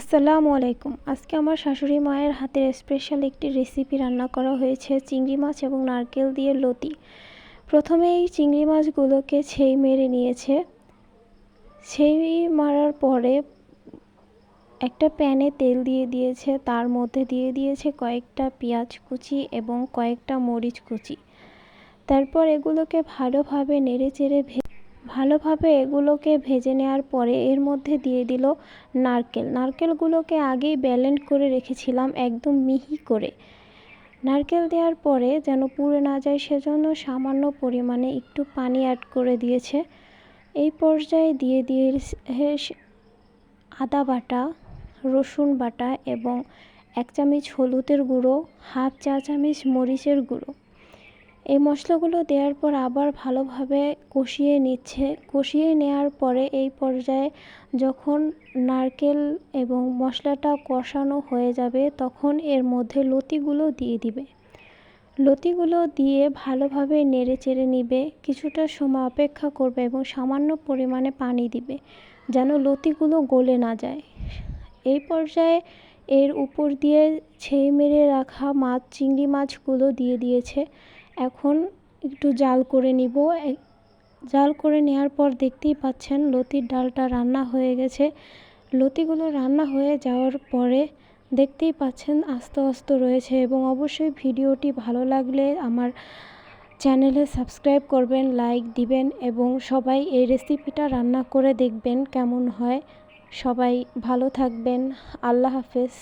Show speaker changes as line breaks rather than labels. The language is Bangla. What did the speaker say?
আসসালামু আলাইকুম। আজকে আমার শাশুড়ি মায়ের হাতের স্পেশাল একটি রেসিপি রান্না করা হয়েছে চিংড়ি মাছ এবং নারকেল দিয়ে লতি। প্রথমে এই চিংড়ি মাছগুলোকে ছেই মেরে নিয়েছে। ছেই মারার পরে একটা প্যানে তেল দিয়ে দিয়েছে, তার মধ্যে দিয়ে দিয়েছে কয়েকটা পেঁয়াজ কুচি এবং কয়েকটা মরিচ কুচি। তারপর এগুলোকে ভালোভাবে নেড়ে চেড়ে ভালোভাবে এগুলোকে ভেজে নেওয়ার পরে এর মধ্যে দিয়ে দিল নারকেল। নারকেলগুলোকে আগেই ব্যালেন্ড করে রেখেছিলাম একদম মিহি করে। নারকেল দেওয়ার পরে যেন পুড়ে না যায় সেজন্য সামান্য পরিমাণে একটু পানি অ্যাড করে দিয়েছে। এই পর্যায়ে দিয়ে দিয়ে আদা বাটা, রসুন বাটা এবং এক চামচ হলুদের গুঁড়ো, হাফ চা চামচ মরিচের গুঁড়ো। এই মশলাগুলো দেওয়ার পর আবার ভালোভাবে কষিয়ে নিচ্ছে। কষিয়ে নেওয়ার পরে এই পর্যায়ে যখন নারকেল এবং মশলাটা কষানো হয়ে যাবে, তখন এর মধ্যে লতিগুলো দিয়ে দিবে। লতিগুলো দিয়ে ভালোভাবে নেড়ে চেড়ে নিবে, কিছুটা সময় অপেক্ষা করবে এবং সামান্য পরিমাণে পানি দিবে, যেন লতিগুলো গলে না যায়। এই পর্যায়ে এর উপর দিয়ে ছেই মেরে রাখা মাছ, চিংড়ি মাছগুলো দিয়ে দিয়েছে। এখন একটু জাল করে নিব। জাল করে নেওয়ার পর দেখতেই পাচ্ছেন লতির ডালটা রান্না হয়ে গেছে। লতিগুলো রান্না হয়ে যাওয়ার পরে দেখতেই পাচ্ছেন আস্তে আস্তে রয়েছে এবং অবশ্যই ভিডিওটি ভালো লাগলে আমার চ্যানেলে সাবস্ক্রাইব করবেন, লাইক দিবেন এবং সবাই এই রেসিপিটা রান্না করে দেখবেন কেমন হয়। সবাই ভালো থাকবেন। আল্লাহ হাফেজ।